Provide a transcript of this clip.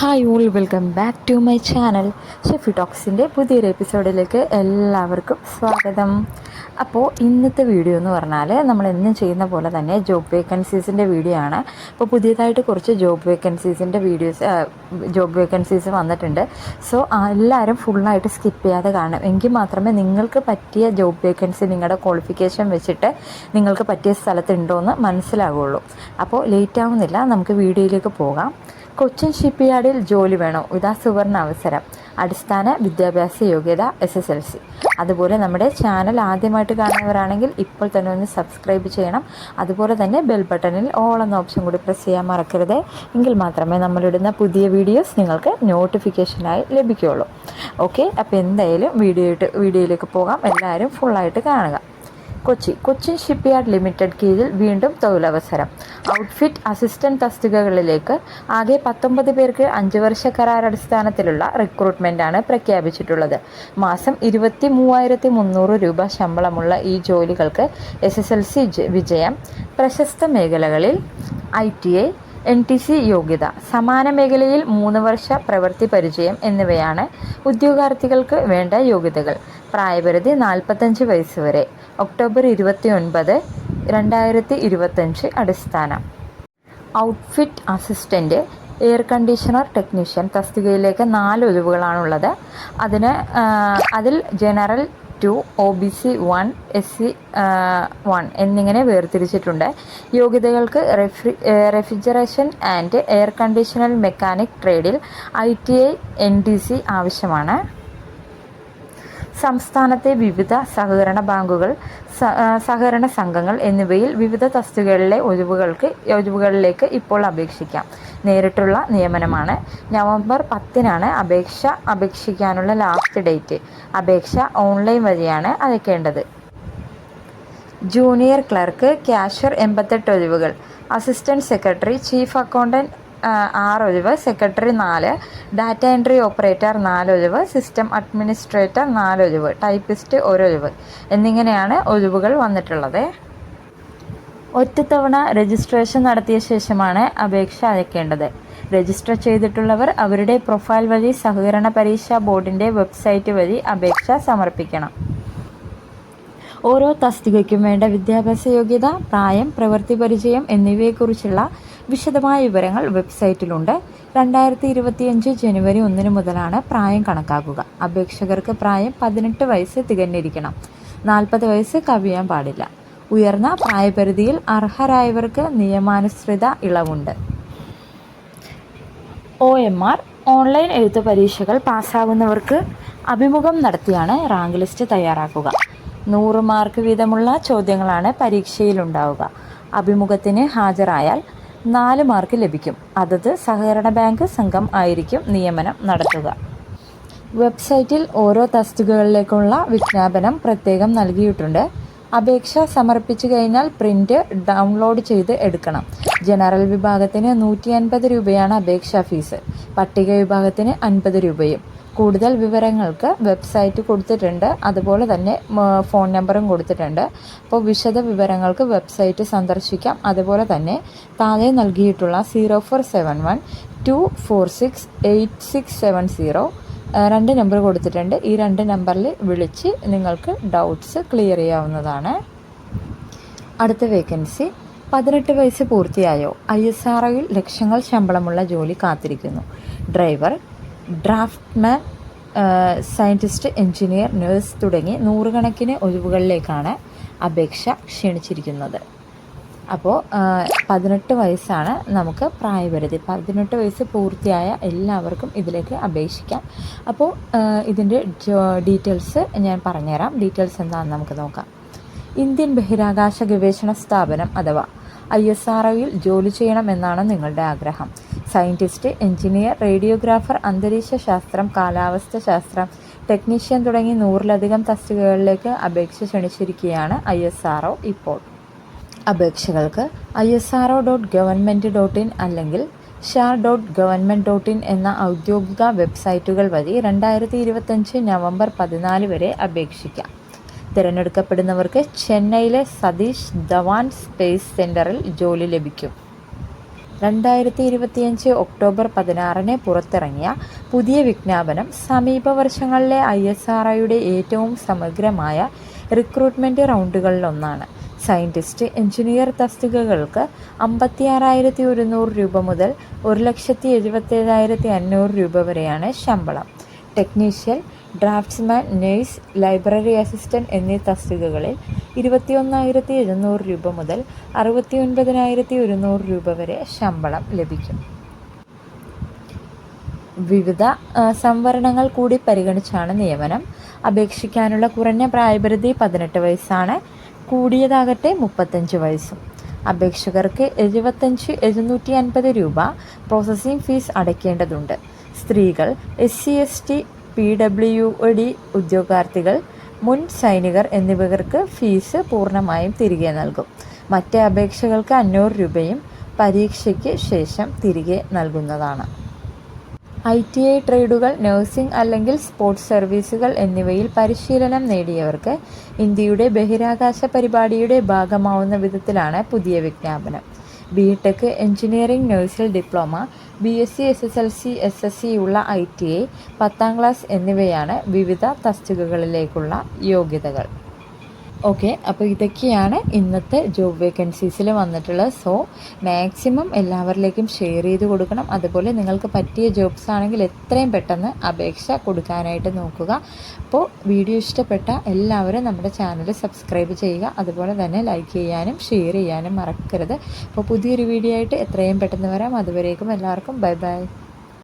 Hi all welcome back to my channel Shefi ടോക്സിന്റെ പുതിയൊരു എപ്പിസോഡിലേക്ക് എല്ലാവർക്കും സ്വാഗതം. അപ്പോൾ ഇന്നത്തെ വീഡിയോ എന്ന് പറഞ്ഞാൽ നമ്മൾ എന്നും ചെയ്യുന്ന പോലെ തന്നെ ജോബ് വേക്കൻസീസിന്റെ വീഡിയോ ആണ്. അപ്പോൾ പുതിയതായിട്ട് കുറച്ച് ജോബ് വേക്കൻസീസിന്റെ വീഡിയോസ് ജോബ് വേക്കൻസീസ് വന്നിട്ടുണ്ട്. സോ എല്ലാവരും ഫുള്ളായിട്ട് സ്കിപ്പ് ചെയ്യാതെ കാണും എങ്കിൽ മാത്രമേ നിങ്ങൾക്ക് പറ്റിയ ജോബ് വേക്കൻസി നിങ്ങളുടെ ക്വാളിഫിക്കേഷൻ വെച്ചിട്ട് നിങ്ങൾക്ക് പറ്റിയ സ്ഥലത്തുണ്ടോ എന്ന് മനസ്സിലാവുള്ളൂ. അപ്പോൾ ലേറ്റ് ആവുന്നില്ല നമുക്ക് വീഡിയോയിലേക്ക് പോകാം. കൊച്ചിൻ ഷിപ്പ്യാർഡിൽ ജോലി വേണോ? ഇതാ സുവർണ അവസരം. അടിസ്ഥാന വിദ്യാഭ്യാസ യോഗ്യത എസ് എസ് എൽ സി അതുപോലെ നമ്മുടെ ചാനൽ ആദ്യമായിട്ട് കാണുന്നവരാണെങ്കിൽ ഇപ്പോൾ തന്നെ ഒന്ന് സബ്സ്ക്രൈബ് ചെയ്യണം. അതുപോലെ തന്നെ ബെൽ ബട്ടണിൽ ഓൾ എന്ന ഓപ്ഷൻ കൂടി പ്രസ് ചെയ്യാൻ മറക്കരുത്. എങ്കിൽ മാത്രമേ നമ്മളിടുന്ന പുതിയ വീഡിയോസ് നിങ്ങൾക്ക് നോട്ടിഫിക്കേഷനായി ലഭിക്കുകയുള്ളൂ. ഓക്കെ അപ്പോൾ എന്തായാലും വീഡിയോ വീഡിയോയിലേക്ക് പോകാം. എല്ലാവരും ഫുള്ളായിട്ട് കാണുക. കൊച്ചി കൊച്ചിൻ ഷിപ്പ്യാർഡ് ലിമിറ്റഡ് കീഴിൽ വീണ്ടും തൊഴിലവസരം. ഔട്ട്ഫിറ്റ് അസിസ്റ്റന്റ് തസ്തികകളിലേക്ക് ആകെ പത്തൊമ്പത് പേർക്ക് അഞ്ച് വർഷ കരാർ അടിസ്ഥാനത്തിലുള്ള ആണ് പ്രഖ്യാപിച്ചിട്ടുള്ളത്. മാസം ഇരുപത്തി മൂവായിരത്തി മുന്നൂറ് രൂപ ശമ്പളമുള്ള ഈ ജോലികൾക്ക് എസ് എസ് എൽ സി വിജയം. പ്രശസ്ത മേഖലകളിൽ I T I N T C യോഗ്യത സമാന മേഖലയിൽ മൂന്ന് വർഷ പ്രവൃത്തി പരിചയം എന്നിവയാണ് ഉദ്യോഗാർത്ഥികൾക്ക് വേണ്ട യോഗ്യതകൾ. പ്രായപരിധി നാൽപ്പത്തഞ്ച് വയസ്സ് വരെ. ഒക്ടോബർ ഇരുപത്തി ഒൻപത് രണ്ടായിരത്തി ഇരുപത്തഞ്ച് അടിസ്ഥാനം. Outfit assistant air conditioner technician തസ്തികയിലേക്ക് നാല് ഒഴിവുകളാണുള്ളത്. അതിന് അതിൽ general two O B C one S C one എന്നിങ്ങനെ വേർതിരിച്ചിട്ടുണ്ട്. യോഗ്യതകൾക്ക് refri refrigeration and air conditional mechanic ട്രേഡിൽ I T I N T C ആവശ്യമാണ്. സംസ്ഥാനത്തെ വിവിധ സഹകരണ ബാങ്കുകൾ സഹകരണ സംഘങ്ങൾ എന്നിവയിൽ വിവിധ തസ്തികകളിലെ ഒഴിവുകൾക്ക് ഒഴിവുകളിലേക്ക് ഇപ്പോൾ അപേക്ഷിക്കാം. നേരിട്ടുള്ള നിയമനമാണ്. നവംബർ പത്തിനാണ് അപേക്ഷ അപേക്ഷിക്കാനുള്ള ലാസ്റ്റ് ഡേറ്റ് അപേക്ഷ ഓൺലൈൻ വഴിയാണ് അയക്കേണ്ടത്. ജൂനിയർ ക്ലർക്ക് ക്യാഷ്യർ എൺപത്തെട്ട് ഒഴിവുകൾ. അസിസ്റ്റന്റ് സെക്രട്ടറി ചീഫ് അക്കൗണ്ടന്റ് ആറ് ഒഴിവ്. സെക്രട്ടറി നാല്. ഡാറ്റ എൻട്രി ഓപ്പറേറ്റർ നാല് ഒഴിവ്. സിസ്റ്റം അഡ്മിനിസ്ട്രേറ്റർ നാല് ഒഴിവ്. ടൈപ്പിസ്റ്റ് ഒരൊഴിവ് എന്നിങ്ങനെയാണ് ഒഴിവുകൾ വന്നിട്ടുള്ളത്. ഒറ്റത്തവണ രജിസ്ട്രേഷൻ നടത്തിയ ശേഷമാണ് അപേക്ഷ അയക്കേണ്ടത്. രജിസ്റ്റർ ചെയ്തിട്ടുള്ളവർ അവരുടെ പ്രൊഫൈൽ വഴി സഹകരണ പരീക്ഷാ ബോർഡിന്റെ വെബ്സൈറ്റ് വഴി അപേക്ഷ സമർപ്പിക്കണം. ഓരോ തസ്തികയ്ക്കും വേണ്ട വിദ്യാഭ്യാസ യോഗ്യത പ്രായം പ്രവൃത്തി പരിചയം എന്നിവയെക്കുറിച്ചുള്ള വിശദമായ വിവരങ്ങൾ വെബ്സൈറ്റിലുണ്ട്. രണ്ടായിരത്തി ഇരുപത്തിയഞ്ച് ജനുവരി ഒന്നിന് മുതലാണ് പ്രായം കണക്കാക്കുക. അപേക്ഷകർക്ക് പ്രായം പതിനെട്ട് വയസ്സ് തികഞ്ഞിരിക്കണം. നാൽപ്പത് വയസ്സ് കവിയാൻ പാടില്ല. ഉയർന്ന പ്രായപരിധിയിൽ അർഹരായവർക്ക് നിയമാനുസൃത ഇളവുണ്ട്. ഒ എം ആർ ഓൺലൈൻ എഴുത്ത് പരീക്ഷകൾ പാസ്സാകുന്നവർക്ക് അഭിമുഖം നടത്തിയാണ് റാങ്ക് ലിസ്റ്റ് തയ്യാറാക്കുക. നൂറ് മാർക്ക് വീതമുള്ള ചോദ്യങ്ങളാണ് പരീക്ഷയിലുണ്ടാവുക. അഭിമുഖത്തിന് ഹാജരായാൽ നാല് മാർക്ക് ലഭിക്കും. അതത് സഹകരണ ബാങ്ക് സംഘം ആയിരിക്കും നിയമനം നടത്തുക. വെബ്സൈറ്റിൽ ഓരോ തസ്തികകളിലേക്കുള്ള വിജ്ഞാപനം പ്രത്യേകം നൽകിയിട്ടുണ്ട്. അപേക്ഷ സമർപ്പിച്ചു കഴിഞ്ഞാൽ പ്രിന്റ് ഡൗൺലോഡ് ചെയ്ത് എടുക്കണം. ജനറൽ വിഭാഗത്തിന് നൂറ്റി അൻപത് രൂപയാണ് അപേക്ഷാ ഫീസ്. പട്ടിക വിഭാഗത്തിന് അൻപത് രൂപയും. കൂടുതൽ വിവരങ്ങൾക്ക് വെബ്സൈറ്റ് കൊടുത്തിട്ടുണ്ട്. അതുപോലെ തന്നെ ഫോൺ നമ്പറും കൊടുത്തിട്ടുണ്ട്. അപ്പോൾ വിശദ വിവരങ്ങൾക്ക് വെബ്സൈറ്റ് സന്ദർശിക്കാം. അതുപോലെ തന്നെ താഴെ നൽകിയിട്ടുള്ള zero four seven one two four six eight six seven zero രണ്ട് നമ്പർ കൊടുത്തിട്ടുണ്ട്. ഈ രണ്ട് നമ്പറിൽ വിളിച്ച് നിങ്ങൾക്ക് ഡൗട്ട്സ് ക്ലിയർ ചെയ്യാവുന്നതാണ്. അടുത്ത വേക്കൻസി പതിനെട്ട് വയസ്സ് പൂർത്തിയായോ? ഐ എസ് ആർ ലക്ഷങ്ങൾ ശമ്പളമുള്ള ജോലി കാത്തിരിക്കുന്നു. Driver draftman scientist engineer nurse തുടങ്ങി നൂറുകണക്കിന് ഒഴിവുകളിലേക്കാണ് അപേക്ഷ ക്ഷണിച്ചിരിക്കുന്നത്. അപ്പോൾ പതിനെട്ട് വയസ്സാണ് നമുക്ക് പ്രായപരിധി. പതിനെട്ട് വയസ്സ് പൂർത്തിയായ എല്ലാവർക്കും ഇതിലേക്ക് അപേക്ഷിക്കാം. അപ്പോൾ ഇതിന്റെ ഡീറ്റെയിൽസ് ഞാൻ പറഞ്ഞുതരാം. ഡീറ്റെയിൽസ് എന്താണെന്ന് നമുക്ക് നോക്കാം. ഇന്ത്യൻ ബഹിരാകാശ ഗവേഷണ സ്ഥാപനം അഥവാ ഐ എസ് ആർ ഒയിൽ ജോലി ചെയ്യണമെന്നാണ് നിങ്ങളുടെ ആഗ്രഹം. സയന്റിസ്റ്റ് എഞ്ചിനീയർ റേഡിയോഗ്രാഫർ അന്തരീക്ഷ ശാസ്ത്രം കാലാവസ്ഥ ശാസ്ത്രം ടെക്നീഷ്യൻ തുടങ്ങി നൂറിലധികം തസ്തികകളിലേക്ക് അപേക്ഷ ക്ഷണിച്ചിരിക്കുകയാണ് ഐ എസ് ആർ ഒ ഇപ്പോൾ. അപേക്ഷകൾക്ക് I S R O dot government dot in അല്ലെങ്കിൽ SHAR dot government dot in എന്ന ഔദ്യോഗിക വെബ്സൈറ്റുകൾ വഴി രണ്ടായിരത്തി ഇരുപത്തഞ്ച് നവംബർ പതിനാല് വരെ അപേക്ഷിക്കാം. തിരഞ്ഞെടുക്കപ്പെടുന്നവർക്ക് ചെന്നൈയിലെ സതീഷ് ധവാൻ സ്പേസ് സെന്ററിൽ ജോലി ലഭിക്കും. രണ്ടായിരത്തി ഇരുപത്തിയഞ്ച് ഒക്ടോബർ പതിനാറിന് പുറത്തിറങ്ങിയ പുതിയ വിജ്ഞാപനം സമീപ വർഷങ്ങളിലെ ഐ എസ് ആർ ഒയുടെ ഏറ്റവും സമഗ്രമായ റിക്രൂട്ട്മെന്റ് റൗണ്ടുകളിലൊന്നാണ്. സയന്റിസ്റ്റ് എഞ്ചിനീയർ തസ്തികകൾക്ക് അമ്പത്തി ആറായിരത്തി ഒരുന്നൂറ് രൂപ മുതൽ ഒരു ലക്ഷത്തി എഴുപത്തേഴായിരത്തി അഞ്ഞൂറ് രൂപ വരെയാണ് ശമ്പളം. Technician draughtsman nurse library assistant എന്നീ തസ്തികകളിൽ ഇരുപത്തിയൊന്നായിരത്തി എഴുന്നൂറ് രൂപ മുതൽ അറുപത്തി ഒൻപതിനായിരത്തി ഒരുന്നൂറ് രൂപ വരെ ശമ്പളം ലഭിക്കും. വിവിധ സംവരണങ്ങൾ കൂടി പരിഗണിച്ചാണ് നിയമനം. അപേക്ഷിക്കാനുള്ള കുറഞ്ഞ പ്രായപരിധി പതിനെട്ട് വയസ്സാണ്. കൂടിയതാകട്ടെ മുപ്പത്തഞ്ച് വയസ്സും. അപേക്ഷകർക്ക് എഴുപത്തഞ്ച് എഴുന്നൂറ്റി അൻപത് രൂപ പ്രോസസ്സിംഗ് ഫീസ് അടയ്ക്കേണ്ടതുണ്ട്. സ്ത്രീകൾ S C S T P W D ഉദ്യോഗാർത്ഥികൾ മുൻ സൈനികർ എന്നിവർക്ക് ഫീസ് പൂർണമായും തിരികെ നൽകും. മറ്റ് അപേക്ഷകൾക്ക് അഞ്ഞൂറ് രൂപയും പരീക്ഷയ്ക്ക് ശേഷം തിരികെ നൽകുന്നതാണ്. ഐ ടി ഐ ട്രേഡുകൾ നഴ്സിംഗ് അല്ലെങ്കിൽ സ്പോർട്സ് സർവീസുകൾ എന്നിവയിൽ പരിശീലനം നേടിയവർക്ക് ഇന്ത്യയുടെ ബഹിരാകാശ പരിപാടിയുടെ ഭാഗമാവുന്ന വിധത്തിലാണ് പുതിയ വിജ്ഞാപനം. B tech engineering നഴ്സിൽ diploma B S C S S L C S S C ഉള്ള ഐ ടി ഐ പത്താം ക്ലാസ് എന്നിവയാണ് വിവിധ തസ്തികകളിലേക്കുള്ള യോഗ്യതകൾ. ഓക്കെ അപ്പോൾ ഇതൊക്കെയാണ് ഇന്നത്തെ ജോബ് വേക്കൻസീസിൽ വന്നിട്ടുള്ളത് സോ മാക്സിമം എല്ലാവരിലേക്കും ഷെയർ ചെയ്ത് കൊടുക്കണം. അതുപോലെ നിങ്ങൾക്ക് പറ്റിയ ജോബ്സ് ആണെങ്കിൽ എത്രയും പെട്ടെന്ന് അപേക്ഷ കൊടുക്കാനായിട്ട് നോക്കുക. അപ്പോൾ വീഡിയോ ഇഷ്ടപ്പെട്ട എല്ലാവരും നമ്മുടെ ചാനൽ സബ്സ്ക്രൈബ് ചെയ്യുക. അതുപോലെ തന്നെ ലൈക്ക് ചെയ്യാനും ഷെയർ ചെയ്യാനും മറക്കരുത്. അപ്പോൾ പുതിയൊരു വീഡിയോ ആയിട്ട് എത്രയും പെട്ടെന്ന് വരാം. അതുവരേക്കും എല്ലാവർക്കും ബൈ ബൈ